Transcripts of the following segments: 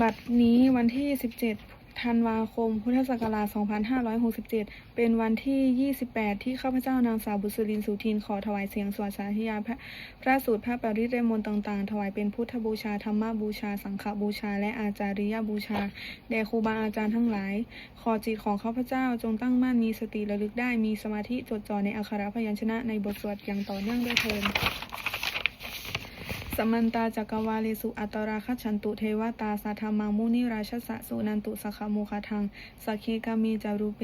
บัดนี้วันที่ 17 ธันวาคม พุทธศักราช 2567 เป็นวันที่ 28 ที่ข้าพเจ้านางสาวบุษรินสุทินขอถวายเสียงสวดสาธยายพระพระสูตรพระปริเรมนต์ต่างๆ ถวายเป็นพุทธบูชา ธรรมบูชา สังฆบูชา และอาจาริยบูชา แด่ครูบาอาจารย์ทั้งหลาย ขอจิตของข้าพเจ้าจงตั้งมั่นมีสติระลึกได้มีสมาธิจดจ่อในอักขระพยัญชนะในบทสวดอย่างต่อเนื่องด้วยเทิน สมันตาจักวาเลสุอัตราคัจฉันตุเทวตาสัทธมังมุนิราชสะสุนันตุสขโมคาทังสักเคกามีจารุเป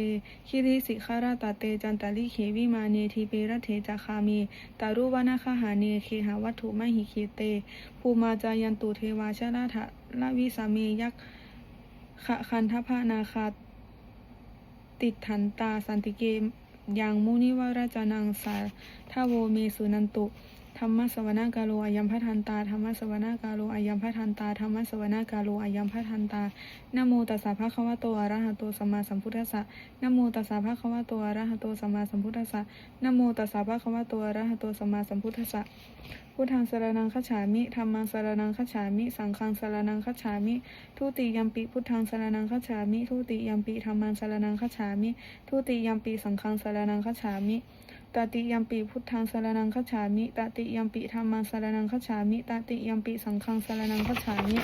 คิริสิขาราตาเตจันตาลิเขวิมาเนทีเปรเทจาคามีตารุวนาคหาเนเคหาวัตถุมหิเคเต ภูมาจายันตุเทวาชราถะละวิสาเมยักขะคันทพนาคาติดถันตาสันติเกมยังมุนิวราจานังสาทาโวเมสุนันตุ ธรรมสวนากาโลอายัมพัทันตาธรรมสวนากาโลอายัมพัทันตาธรรมสวนากาโลอายัมพัทันตานโมตัสสะภะคะวะโตอะระหะโตสัมมาสัมพุทธัสสะนโมตัสสะภะคะวะโตอะระหะโตสัมมาสัมพุทธัสสะนโมตัสสะภะคะวะโตอะระหะโตสัมมาสัมพุทธัสสะพุทธังสรนังคัจฉามิธรรมังสรนังคัจฉามิ สังฆังสรนังคัจฉามิ ทุติยัมปิพุทธังสรนังคัจฉามิ ทุติยัมปิธรรมังสรนังคัจฉามิ ทุติยัมปิสังฆังสรนังคัจฉามิ ตติยัมปิพุทธังสรนังคัจฉามิตติยัมปิธรรมังสรนังคัจฉามิตติยัมปิสังฆังสรนังคัจฉามิ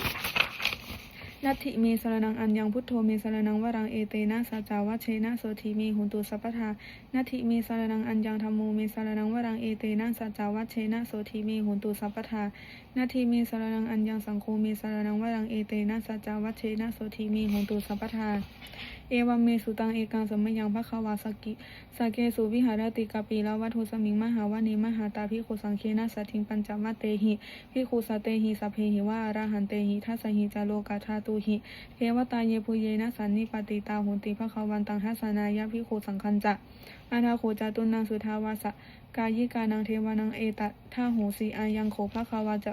นัตถิเมสรนังอัญญังพุทโธเมสรนังวรังเอเตนะสัจจาวัชเชนะโสทีเมหุนตุสัพพทานัตถิเมสรนังอัญญังธรรมโมเมสรนังวรังเอเตนะสัจจาวัชเชนะโสทีเมหุนตุสัพพทานัตถิเมสรนังอัญญังสังโฆเมสรนังวรังเอเตนะสัจจาวัชเชนะโสทีเมหุนตุสัพพทาเอวัมเมสุตังเอกังสมมยังภควาสกิสเกสุวิหารติกาปีลาวัตถุสมิงมหาวานิมหาตาภิกขุสังเคนะสัทิงปัญจมัตเตหิภิกขุสเตหิสัพเพหิวะอรหันเตหิทัสหิจาโลกาธาตุหิเทวตาเยปุเยนะสันนิปติตาหุนติภควันตังทัสนายะพิโคสังคันจะอาทาโคจตุนังสุทาวาสกายิกานังเทวานังเอตะท่าหูสีอายังโขภควาจะ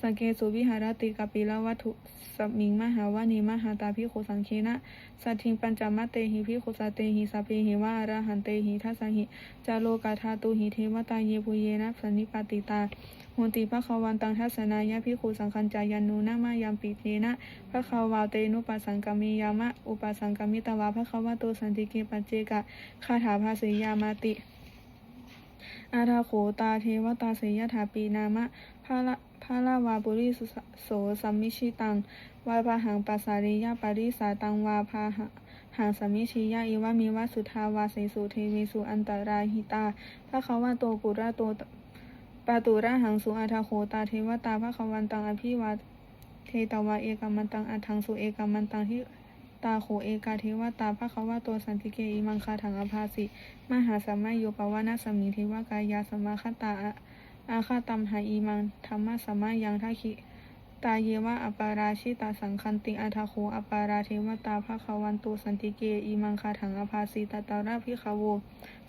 สเกสุวิหารติกปิลวัตถุสมิงมหาวานีมหาตาพิโคสังเคนะสัทิงปัญจมัตเตหิพิโคสเตหิสัพเพหิวะอระหันเตหิทัสหิจาโลกาธาตุหิเทวตาเยปุเยนะสันนิปติตาโหติภควันตังทัสนายะพิคูสังคัญจายันนูนามายัมปิเทนะภควาเตนุปัสสังกามิยามะอุปัสสังกามิตวาภควโตสันติเกปัจเจกะคาถาภาสียามาติ อาทาโขตาเทวตาเสยถาปีนามะพาละาลาวาบุริสุโสสัมมิชิตัง วาปะหังปัสสาริยาปริสาตังวาพาหะหังสัมมิชิยาอิวามิวะสุทาวาเสสุเทวิสุอันตราหิตาภควโตปุระโตปาตุระหังสุอาทาโคตาเทวตาภควันตังอภิวาเทตวาเอกามันตังอัทังสุเอกามันตังทิตาโขเอกาเทวตาภควะโตสันติเกอิมังคาถังอภาสิ มหาสัมมาโยปวานาสมิเทวกายาสมาคตา อาคาตัมหาอีมังธรรมะสัมมายังทัคคิ ตาเยวะอปาราชิตาสังคันติอาทาโคอปาราเทวตาภควันตุสันติเกอิมังคาถังอภาสิตาตาราภิกขโว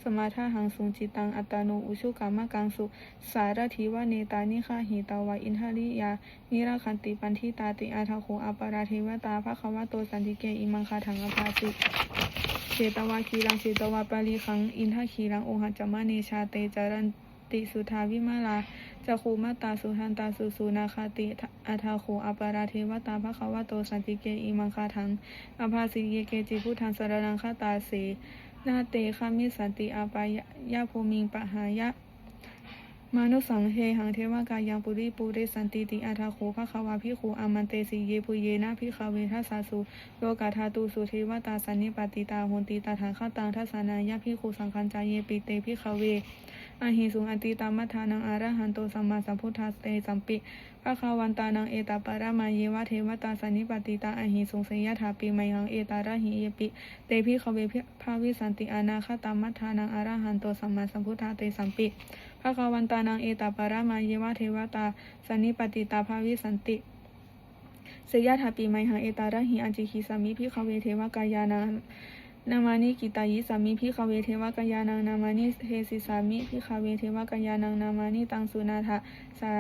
สมาทาหังสุงจิตังอัตโนอุชุกามะกังสุ สารถีวะเนตานิฆาหิตาวาอินทริยา นิราคันติปันทิตาติอาทาโคอาปาราเทวตาภควะโตสันติเกอิมังคาถังอภาสิเชตวาคีรังเชตวาปาลีขัง อินทาคีรังโอหัจจมะเนชาเตจารัน ติสุทาวิมาลาจักขูมาตาสุทันตาสุสุนาคาติอาทาโคอปาราเทวตาภควโตสันติเกอิมังคาถังอภาสิเยเกจิพุทธังสารนังคาตาเสนาเตคามิสันติอาปายะยะภูมิงปะหายะมานุสังเฮหังเทวกายังปุริปุเรสันติติอาทาโขภควาพิคูอามันเตสีเยปุเยนะพิคาเวทัสสาสุโลกาธาตุสุเทวตาสันนิปติตาโหนติตาทางข้าตังทัสสานายะพิคูสังคัญจายเยปิเตพิคาเว อาหิสุงอติตามัทธานังอาระหันโตสัมมาสัมพุทธัสเตสัมปิภคาวันตานังเอตาปารามาเยวะเทวตาสันนิปติตาอาหิสุงสยถาปิมัยหังเอตาระหิเยปิเตพิคาเวภาวิสันติอานาคตามัทธานังอาระหันโตสัมมาสัมพุทธาเตสัมปิภควันตานังเอตาปารามาเยวะเทวตาสันนิปติตาภาวิสันติเสยถาปีไมหังเอตาระหิอัญจิคิสามิพิคเวเทวกายานา นามานิกิตายิสามิพิคเวเทวกายานังนามานิเฮสิสามิพิคเวเทวกายานังนามานิตังสุนาทะสา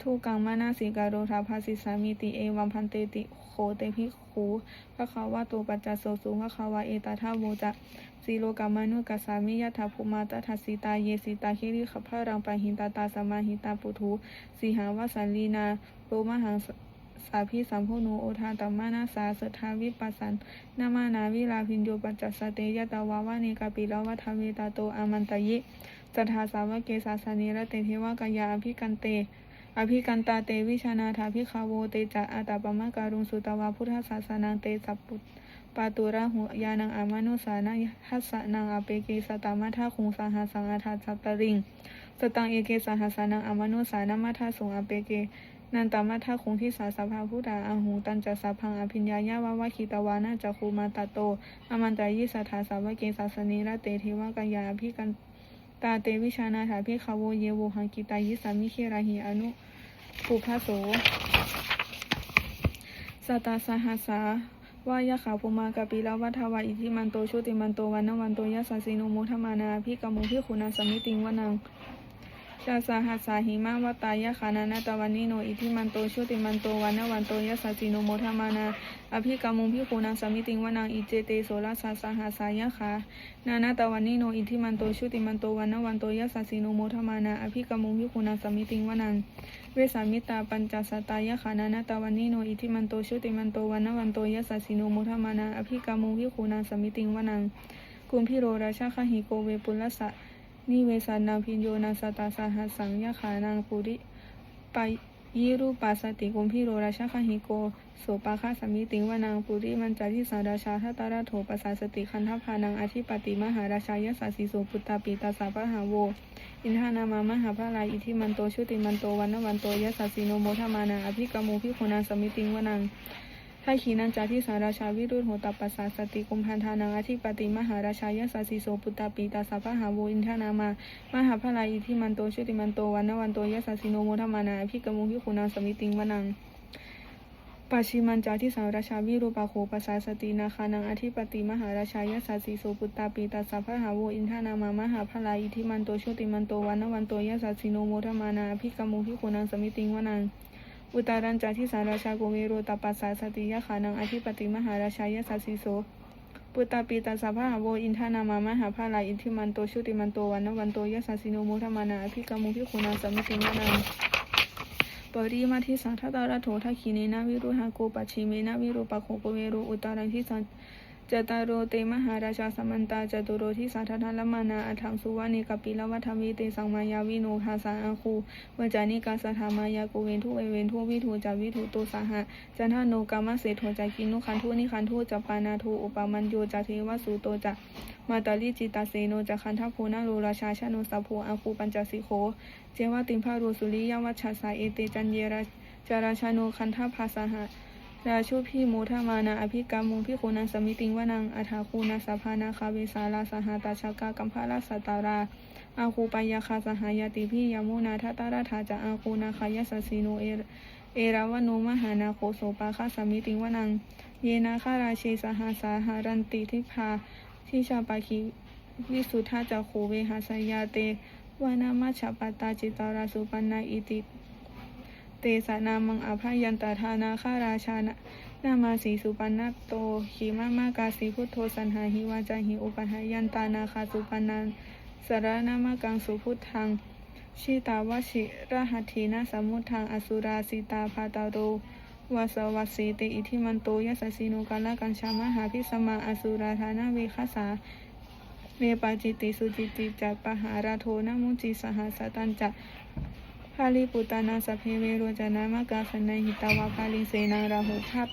ธุกังมานาสิการโรธาภาสิสามิติเอวัมพันเตติโขเตพิขูภะคะวะโตปัจจโสสุภะคะวะเอตทาโมจะสีโลกามานุกัสสามิยะถาภูมาตทัสสิตาเยสิตาคิริขพะรังปะหินตาตาสมาหิตาปุถุสีหาวสันลีนาโรมหัง สาพิสัมโพโนโอทาตัมมานาสาสทธาวิปัสสันนามานาวิลาพินโยปัจจสเตยตาวาวาเนกาปิลวัฏเวตาโตอามันตยิจัทธาสาวเกสาสานีระเตเทวกายาอภิกันเตอภิกันตาเตวิชานาถาภิคาโวเตจะอาตาปมะการุงสุตวาพุทธศาสนังเตสัพพุตปาตุระหุยานังอามานุสานะหัสสนังอเปเกสตามาทาคุงสาหาสังอาทาจัตตริง สตังเอเกสาหาสานังอามานุสานะมาทาสุงอเปเก นันตามาทาคงที่สาสภาพุทธาอาหุตันจัสสะพังอภิญญายาวาวาคิตวานาจัคูมาตาโต อมันตายิสัทธาสาวกเกสาสนีระเตเทวกายาอภิกันตาเตวิชานาถาภิคาโวเยโวหังกิตายิสามิเคราหิอนุปุพพโสสตาสหัสสาวายะขาภูมากปิลวัฏวาอิทิมันโตชุติมันโตวันนวันโตยัสสสิโนโมทมานาพิกมมุพิคุณาสมิติงวนัง ชาสหัสสาหิมาวตายะขานานาตวันนิโนอิทิมันโตชุติมันโตวันนวันโตยัสสสิโนโมทมานาอภิกมมุพิคุณาสมิติงวนังอิเจเตโสลาสาสหัสสายะขานานาตวันนิโนอิทิมันโตชุติมันโตวันนวันโตยัสสสิโนโมทมานาอภิกมมุพิคุณาสมิติงวนังเวสามิตาปัญจสตายะขานานาตวันนิโนอิทิมันโตชุติมันโตวันนวันโตยัสสสิโนมุทมานาอภิกามุวิคูนาสมิติงวนังกุมพิโรราชาคหิโกเวปุลลสะ นิเวสานาพิญโยนาสตาสาหัสสังยะขานางปุริปายิรูปัสติกุมพิโรราชาคหิโกโสปาคาสมิติงวนังปุริมันจาทิสาราชาทัตาราโถปัสสาสติคันทพานังอธิปติมหาราชายสัสสิโสปุตตาปิตาสาปะหาโว อินทานามามหาพระลายอิทิมันโตชุติมันโตวันนวันโตยสสสิโนโมทมานาอภิกรรมูพิคุนาสมิติงวนัง ถ้าขีนันจาที่สาราชาวิรุธโหตปัสสาสติกุมพันธานังอธิปติมหาราชายัสสสิโสปุตตาปีตาสาพหาโวอินทานามามหาพระลายอิทิมันโตชุติมันโตวันนวันโตยัสสสิโนโมทมานาอภิกรรมูพิคุนาสมิติงวนังปัจฉิมันจาที่สาราชาวิรูปโขปัสสาสตินาคานังอธิปติมหาราชายัสสสิโสปุตตาปีตาสัพพหาโวอินทานามามหาพลาอิทิมันโตโชติมันโตวันนวันโตยัสสสิโนโมทมานาอภิกมุพิโคนังสมิติงวนัง อุตารันจาที่สาราชาโกเมโรตปัสสาสติยะขานังอธิปติมหาราชายัสสสิโสปุตตาปีตาสภาโวอินทานามามหาภาลาอินทิมันโตชุติมันโตวันนวันโตยะสสสิโนโมทมานาอภิกรรมุพิคุณาสมิติงวนังปริมาทิสังทัตตาระโถทักขีเนนาวิรุหาโกปัชิเมนาวิรูปะโคโกเวรุอุตารังทิสัง จตารโรเตมหาราชาสมันตาจตุโรทิสัทธาลมานาอัถังสุวานิกปิลวัฏวิเตสังมายาวิโนทาสาอังคูวจานิกาสถามายาโกเวนทุเวเวนทุวิทูจาวิทูโตสาหะจันทโนกามเสโทจากินุคันทุนิคันทุจปานาทูอุปามันโยจาเทวสุโตจามาตาลิจิตาเสโนจาคันทโพนาโรราชาชาโนสัพโพอังคูปัญจสิโค เจวติมพารุสุริยวัชชาสาเอเตจันเยราจาราชาโนคันทภาสหะ ราชุพิโมทมานาอภิกรรมุพิโคนังสมิติงวนังอาทาคูนาสภานาคาเวสาลาสหาตาชากากัมพาลาสตาราอาคูปายาคาสหายาติพิยามุนาทัตตาราธาจาอาคูนาคายาสสิโนเอเอราวโนมหานาโคโสปาคาสมิติงวนัง เยนาคาราเชสหาสาหารันติทิพาทิชาปาคิวิสุทธาจาโคเวหาสยาเตวานามัชฌปตาจิตาราสุปันนาอิติ เตสานามังอภายันตาธานาคาราชานะนามาสีสุปันนโตขีมามากาสีพุทโธสันหาหิวาจาหิอุปัฏหายันตานาคาสุปันนันสารนามากังสุพุทธังชิตาวชิรหัตถีนาสมุทังอสุราสิตาภาตาโรวาสวัสสีเตอิทิมันโตยัสสสิโนกาลกัญชามหาพิสมาอสุราธานาเวคสาเนปาจิติสุจิติจักปหาราโทนะมุจิสหัสตันจั พาลิปุตานาสเพเวโรจนามกาสนหิตาวาพาลิเสนาราหุทัพ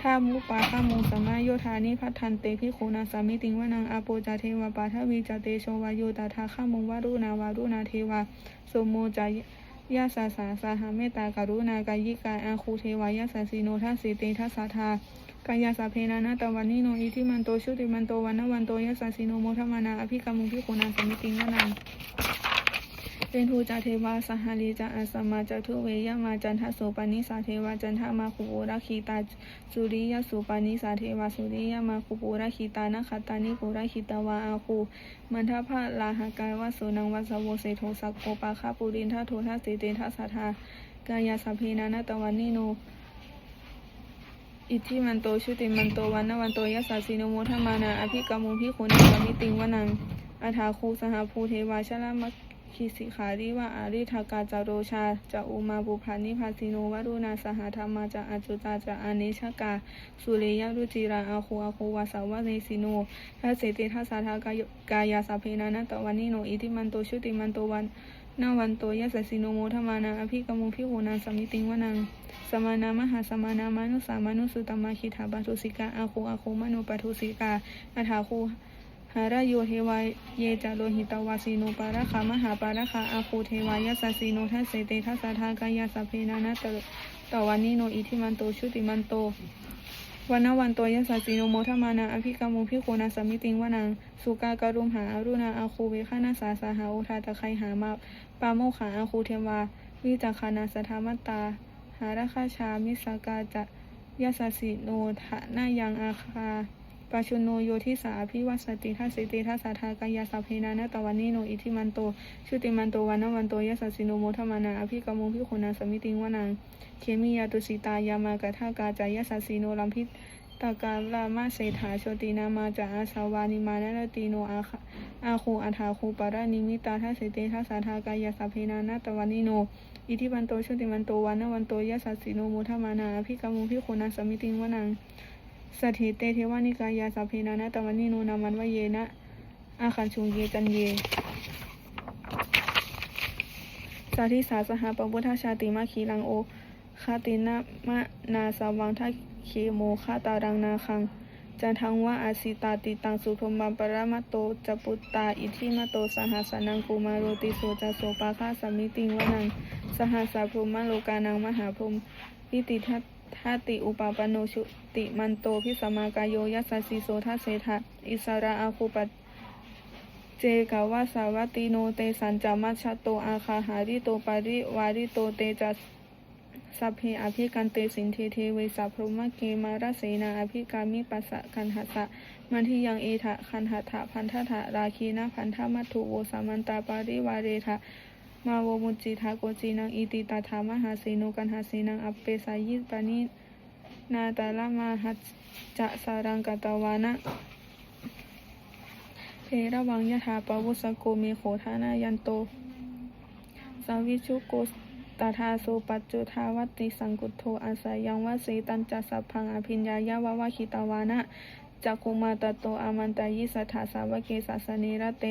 ท่ามุปาข้ามุงสมาโยธานิพัทันเตพิโคนาสามิติงวนังอาโปจาเทวาปาทวีจาเตโชวาโยตาทาข้ามุงวารุนาวารุนาเทวาสมโมจายาสาสาสาหาเมตาการุณากายิกายอาคูเทวายาสาสีโนทัสสีเตทัสสาธากายาสาเพนานาตวันนิโนอิทิมันโตชุติมันโตวันนวันโตยัสสสิโนโมทมานาอภิกรรมุพิโคนาสมิติงวนัง เป็นทูจาเทวาสหาลีจาอาสมาจาทุเวยมาจันทโสปานิสาเทวาจันทมาคุโอราคีตาสุริยสุปานิสาเทวาสุริยมาคุโอราคีตานาคตานิปุราคีตาวาอาคูมันทพะลาหากายวสุนังวัสโวเสโทสักโกปาคาปุรินทาโททัสเตเตทัสสาธากายาสาเพนานาตวันนิโนอิทธิมันโตชุติมันโตวันนวันโตยัสสะสิโนโมทมานาอภิกรรมุพิโคนาสามิติงวนังอาถาคูสหภูเทวาชลามะ คิสิขาริวะอาริทากาจาโรชาจะอุมาบุพานิพาสิโนวรุณาสหธรรมาจะอาจุตาจะอานิชกา สุเลยรุจิราอาโคอาโควาสาวะเนสิโนทัสเสติทัสสาทากายกายาสาเพนานะตวันนิโนอิทิมันโตชุติมันโตวันนาวันโตยัสสสิโนโมทมานาอภิกมุพิโหนาสมิติงวนังสมานามหาสมานามานุสามานุสุตมาคิถาปทุสิกาอาโคอาโคมโนปทุสิกาอัฐาโคหารโยเทวาเยจาโลหิตวาสีโนปาระคามหาปาระคาอาโคเทวายาสสีโนทัสเสเตทัสสะทากายาสเพนานะตะตวานิโนอิทิมันโตชุติมันโตวันนวันตัวยัสสสีโนโมทมานาอภิกามุพิโคนาสมิติงวนังสุกากรุมหาอรุณาอาคูเวฆานาสาสาหาโอทาตะไคหามาปาโมขาอาคูเทวา วิจักขานาสธามตา หาราคาชามิสากาจะยัสสสิโนทะนายังอาคา ปาชุนโนโยทิสาพิวัสติทัสสิติทัสสะทากายาสพเพนานะตวันนิโนอิทิมันโตชุติมันโตวันนวันโตยัสสสิโนโมทมานาอภิกมุพิโคนาสมิติงวนังเคมิยาตุสิตายามากะทากาจายสัสสีโนลัมพิตากาลามาเศถาโชตินามาจาอาสาวานิมานรติโนอาคอาคูอัฐาคูปารานิมิตาทัสสิเตทัสสาทากายาสพเพนานาตวันนิโนอิทิวันโตชุติวันโตวันนวันโตยัสสสีโนมุทมานาอภิกามุพิโคนาสมิติงวนัง สถิเตเทวานิกายาสพเพนานาตวันนิโนนามันวเยนะ อาคันชุงเยจันเย สาธิสาสหปพุทธชาติมาคีลังโอคาตินะมะนาสาวังทักเคโมคาตารังนาคังจันทังวะอาสิตาติตังสุพมัมปรามะโตจปุตตาอิทิมะโตสหัสนังกุมาโรติโสจโสปาคาสมิติงวนัง สหัสสะพรหมโลกานังมหาพรหมวิติทัต ทัติอุปาปโนชุติมันโตพิสมากายโยยัสสสิโสทัสเสทะอิสระอาคูปัเจกาวาสาวัติโนเตสันจามัชะโตอาคาหาริโตปาริวาริโตเตจัสสัพเพอภิกันเตสินเทเทเวสัพพรหมเกมาราเสนาอภิกามิปัสสะคันหัสะมันทิยังเอทะคันหัตถะพันธะทะราคีนะพันธะมัตถุโวสามันตาปาริวาเรทะ มาโวมุจจิทาโกจีนังอิติตาธามหาเสโนกันหาเสนังอัปเปสายิปานินาตาลมาหัจจะสารังกตวานะเทระวังยะถาปวุสโกเมโขทานายันโต สาวิชุโกตาทาโสปัจจุทาวัติสังกุโทอาศัยยังวะเสตันจัสสพพังอภิญญายาววะคิตาวานะจักุมาตโตอามันตายิสัทธาสาวเกสัสเนระเต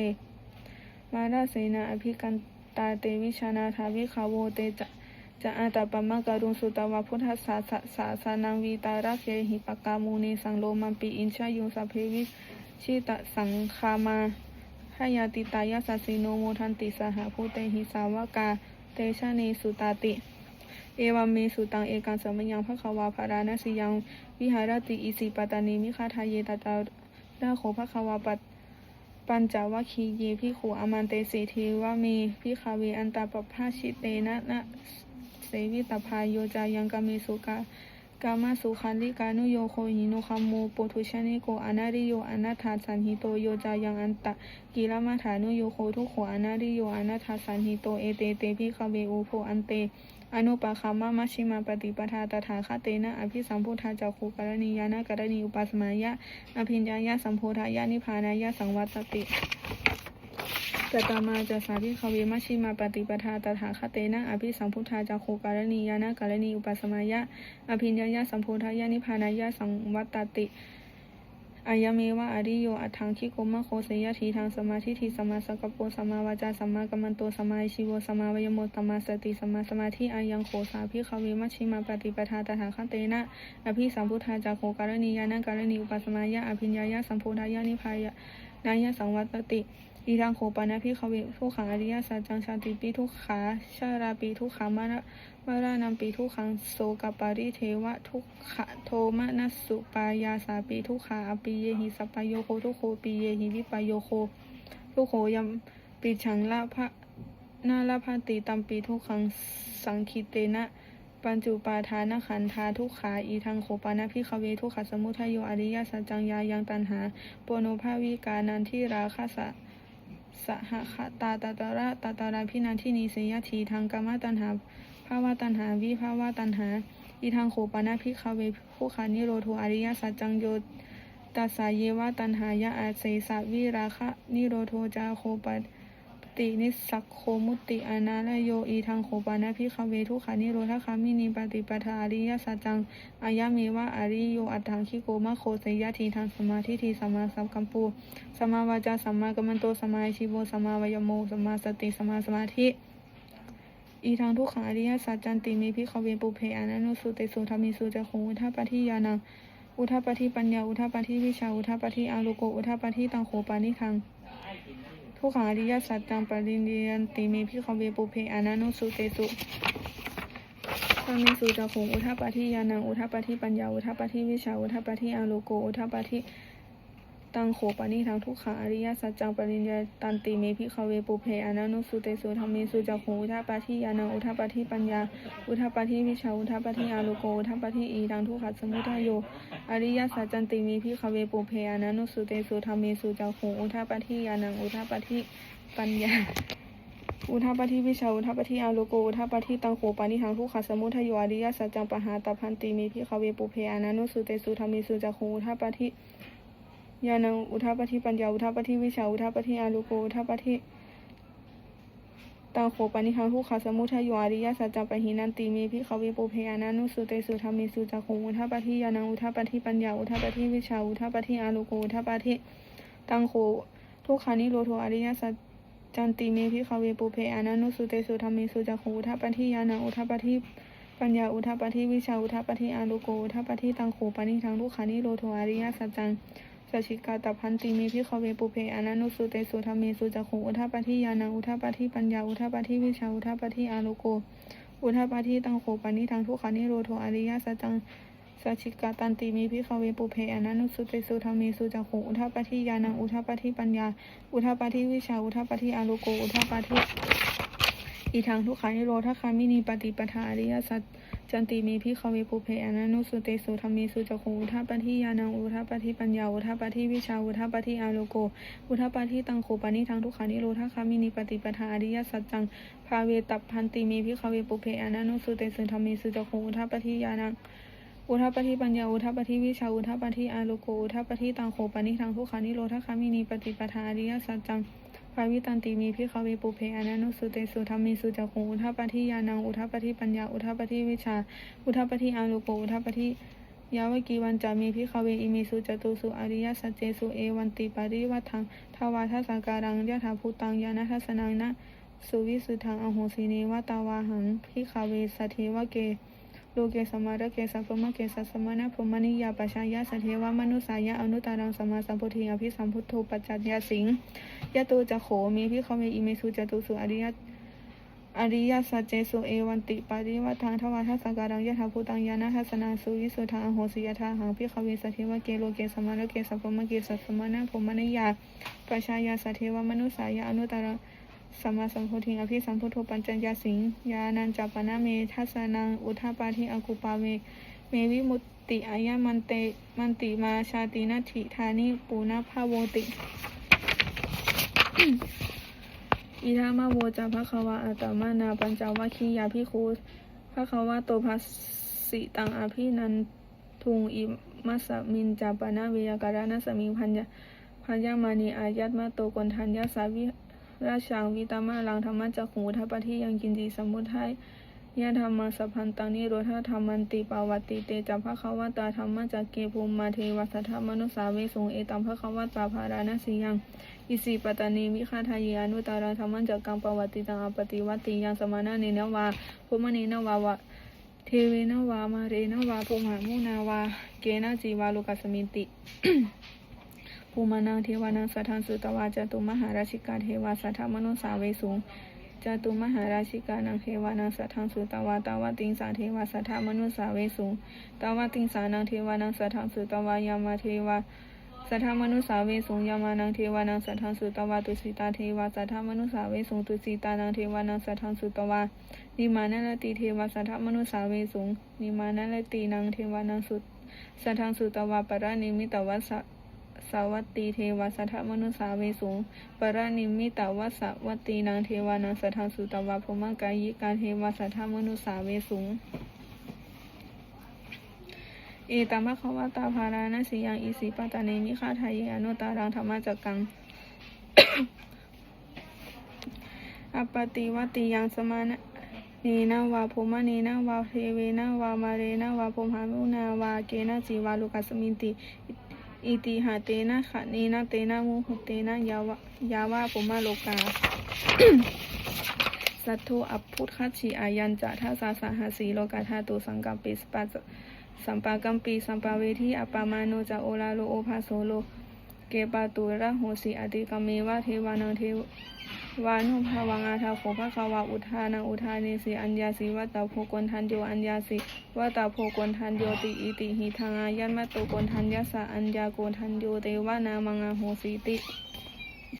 มาราเสนาอภิกัน ตาเตวิชานาทาวิขาวโวเตจะจะอาตาปมะการุณสุตวะพุทธสาสสาสนังวีตาราเคหิปกามูเนสังโลมันปีอินชายุงสัพเพวิชิตสังคามาหายาติตายาสสิโนโมทันติสหภูเตหิสาวกาเตชะเนสุตาติ เอวาเมสุตังเอกังสมยังพระขวาภาราณสิยังวิหารติอิสิปตานิมิคาทาเยตตาดาโขพระขวาปัต ปัญจวัคคีเยพิขูอามันเตสีทีว่ามพิคาวีอันตาปภาชิเตนะนะเสวิตพายโยจายังกามีสุกา กามาสุขันลิกานุโยโคหิโนคัมโมปุถุชนิโกอนาริโยอนาถาสันหิโตโยจายังอันตะกิลมาฐานุโยโคทุกขอนาริโยอนาถาสันหิโตเอเตเตพิคาเวอุโพอันเตอนุปาคามามัชชิมาปฏิปทาตถาคตเตนะอภิสัมพุทธาจักขุกรณียานะกรณีอุปัสมายะอภิญญายะสัมโพธายะนิพพานายะสังวัตติ จตมาจะสาธิคเวมัชชิมาปฏิปทาตถาคตเตนะอภิสัมพุทธาจักขุการณียานะการณีอุปสมายะอภิญญายะสัมโพธายะนิพานายะสังวัตติอายเมวะอริโยอัฏฐังคิโกมะโคเสยทีทางสมาธิทิสมาสกปโปสมาวาจาสมากัมมันโตสมาชิโวสมาวยโมสมาสติสมาสมาธิอายังโขสาภิคเวมัชชิมาปฏิปทาตถาคตเตนะอภิสัมพุทธาจักขุการณียานะการณีอุปสมายะอภิญญายะสัมโพธายะนิพพานายะสังวัตติ อีทางโขปานะพิขเวทุกขังอริยสัจจังชาติปีทุกขาชาราปีทุกขามานะวารานัมปีทุกขังโสกปาริเทวะทุกขะโทมนัสสุปายาสาปีทุกขาอปีเยหิสปายโยโคทุกโคปีเยหิวิปายโยโค ทุกโขยัมปีฉังละพระนาละพันติตัมปีทุกขังสังคิเตนะปัญจุปาทานขันธาทุกขาอีทางโขปานะพิขเวทุกขสมุทัยโยอริยสัจจังยายังตันหาปโนภาวิกานันที่ราคาสะ สหคตาตาตาระตาตาราพินันทินีสยทีทางกรรมตันหาภาวะตันหาวิภาวะตันหา อีทางโขปนาพิคาเวผู้ขานิโรโทอริยสัจจังโยตัสสาเยวะตันหายะอาเสสะวิราคะนิโรโทจาโคป ตตินิสักโคมุติอนาลโยอีทางโขปานะพิคเวทุขานิโรธคามินีปฏิปทาอริยสัจจังอายะเมวะอริโยอัตถังคิโกมะโคสยะทีทางสมาธิทีสมาสัมกัมปูสมาวาจาสัมมากัมมันโตสมาอาชีโวสมาวายโมสมาสติสมาสมาธิอีทางทุกขังอริยสัจจันติเมพิขเวปุเพอนันโนสุเตสุธรรมิสุจะคงอุทาปฏิยานังอุทาปฏิปัญญาอุทาปฏิวิชาอุทาปฏิอารุโกอุทาปฏิตังโขปานิทัง ทุกขังอริยสัจจังปรินิยันติเมพิคเวปุเพอานันุสุเตสุข้ามิสุจะคงอุทัปปะทิยานังอุทัปปะทิปัญญาอุทัปปะทิวิชาอุทัปปะทิอาโลโกอุทัปปะทิ ตังโขปานิทางทุกขาอริยสัจจังปริญญาตันติเมพิขเวปุเพอนันุสุเตสุธรรมิสุจักขูอุทาปาทิยานังอุทาปาทิปัญญา อุทาปาทิวิชาอุทาปาทิอาโลโกอุทาปาทิอีดังทุกขสมุทัยโยอริยสัจจันติเมพิขเวปุเพอนันุสุเตสุธรรมิสุจักขูอุทาปาทิยานังอุทาปาทิปัญญาอุทาปาทิวิชาอุทาปาทิอาโลโกอุทาปาทิตังโขปานิทังทุกขสมุทัยโยอริยสัจจังปหาตพันติเมพิขเวปุเพอนันุสุเตสุธรรมิสุจักขูอุทาปาทิ ญาณังอุทาปฏิปัญญาอุทาปฏิวิชาอุทาปฏิอารุโกอุทาปฏิตังโขปนิทังทุกขสมุทัยโยอริยสัจจปะหินันติเมพิขเวปุเพอานานุสุเตสุธรรมิสุจักขงอุทาปฏิญาณังอุทาปฏิปัญญาอุทาปฏิวิชาอุทาปฏิอารุโกอุทาปฏิตังโขทุกขานิโรโทอริยสัจจันติเมพิขเวปุเพอานานุสุเตสุธรรมิสุจักขงอุทาปฏิญาณังอุทาปฏิปัญญาอุทาปฏิวิชาอุทาปฏิอารุโกอุทาปฏิตังโขปนิทังทุกขานิโรโทอริยสัจจัง สัจฉิกาตพันติเมพิขเวปุเพอนันุสุเตสุธรรมเมสุจักขุอุทาปฏิยานังอุทาปฏิปัญญาอุทาปฏิวิชาอุทาปฏิอาโลโก อุทาปฏิตังโขปานิทางทุกขานิโรโทอริยสัจังสัจฉิกาตันติเมพิขเวปุเพอนันุสุเตสุธรรมเมสุจักขุอุทาปฏิยานังอุทาปฏิปัญญา อุทาปฏิวิชาอุทาปฏิอาโลโก อุทาปฏิอีทางทุกขานิโรธคามินีปฏิปทาอริยสัจ จันติมีพิขเวปุเพอนันุสุเตสุธรรมีสุจักขุงอุทาปฏิยานังอุทาปฏิปัญญาอุทาปฏิวิชาอุทาปฏิอาโลโก อุทาปฏิตังโขปานิทางทุกขานิโรธาคามินีปฏิปทาอริยสัจจังภาเวตับพันติมีพิขเวปุเพอนันุสุเตสุธรรมีสุจักขุงอุทาปฏิยานังอุทาปฏิปัญญาอุทาปฏิวิชาอุทาปฏิอาโลโกอุทาปฏิตังโขปานิทางทุกขานิโรธาคามินีปฏิปทาอริยสัจจังาวิตันติมีพิขเวปุเพอนันุสุเตสุธรรมีสุจักขุอุทาปฏิยานังอุทาปฏิปัญญาอุทาปฏิวิชา อุทาปฏิอาโลโกอุทาปฏิยาวกีวันจามีพิขเวอิมิสุจตุสุอริยสัจเจสุเอวันติปาริวัฏังทวาทัสการังยะถาภูตังยานัทสนังนะสุวิสุทังอโหสีเนวตาวาหังพิขเวสเทวเก โลเกสมารเกสัพพมะเกสัสสมณะพรหมนิยาปชายะสทเทวมนุสายะอนุตารังสมมาสัมพุทธิอภิสัมพุทโธปัจจัญญาสิงยะโตจะโขมีพิขเวอิมิสุจตุสุอริยอริยสัจเจสุเอวันติปาริวัฏังทวาทัสการังยะถาภูตังยานะทัสนาสุวิสุทาอโหสิยถาหังพิขเวสทเทวเกโลเกสมารเกสัพพมะเกสัสสมณะพรหมนิยาปชายาสทเทวมนุสายะอนุตตร สัมมาสัมโพธิอภิสัมพุทโธปัญจญาสิงยานันจัปปนะเมทัสนังอุทาปาทิอากุปาเวเมวิมุตติอายะมันเตมันติมาชาตินัตถิธานิปูนาภาโวติ อิทามะโวจาภะคะวะอัตมานาปัญจวัคคียาพิคูภะคะวะโตภัสสิตังอภินันทุงอิมัสมินจาปนาเวยาการณสมิงพัญญาพัญญามานีอายัตมาโตกนทัญญาสาวิ ราชังวิตามาลังธรรมะจักขุทัปปิยังกินจีสมุทัยยะธรรมสัพพันตังนิโรธาธรรมันติปาวัตติเตจัพะคะวตาธรรมะจักเกภูมิมาเทวสัทธมนุสาเวสงเอตัมภะคะวตาภาราณสียังอิสิปตานีวิคาทายานุตารังธรรมจักกังปวัติตังอปติวัติยังสมานาเนนวาภูมณีนวาวะเทเวนวามาเรนวาภูมามุนาวา เกนะจีวาโลกัสมินติ ภูมานังเทวานังสัทธังสุตวาจตุมหาราชิกาเทวาสัทธมนุสาเวสุงจตุมหาราชิกานังเทวานังสัทธังสุตวาตาวติงสาเทวาสัทธมนุสาเวสุงตาวติงสานังเทวานังสัทธังสุตวายามาเทวาสัทธมนุสาเวสุงยามานังเทวานังสัทธังสุตวาตุสิตาเทวาสัทธมนุสาเวสุงตุสิตานังเทวานังสัทธังสุตวานิมานัลติเทวาสัทธมนุสาเวสุงนิมานัลตินังเทวานังสุสัทธังสุตวาปรานิมิตวัส สาวัตตีเทวสัทธมนุสาเวสุงปรานิมิตาวัสวัตตีนังเทวานังสัทธังสุตวาพมกายิการเทวสัทธมนุสาเวสุงเอตัมะคะวตาภารานะสียังอิสิปตาเนมิฆาทายเยอนุตารังธรรมจักกังอปติวติยังสมานะเนนะวาภูมะเนนะวาเทเวนะวามาเรนะวาภูมหามุนาวาเกนะจีวาลุกัสมินติ อิติหาเตนะขะเนนะเตนะมุหุเตนะยาวะยาวะปุมะโลกาสัทโธอัปพุทธัจฉิอายันจะทัสสะสหัสสีโลกาธาตุสังกัมปิสปัสสัมปากัมปีสัมปาเวทีอปามาโนจะโอลาโลโอภาโสโล เกปาตุระโหสีอติกเมวะเทวานังเทว วานุภาวังอาทาโขภะคาวาอุทานังอุทานิสีอัญญาสีวัตตาโพกนทันโยอัญญาสีวัตตาโพกนทันโยติอิติหิทังอายันมาตุกนทันยัสสะอัญญาโกนทันโยเตวานามังอาโหสีติ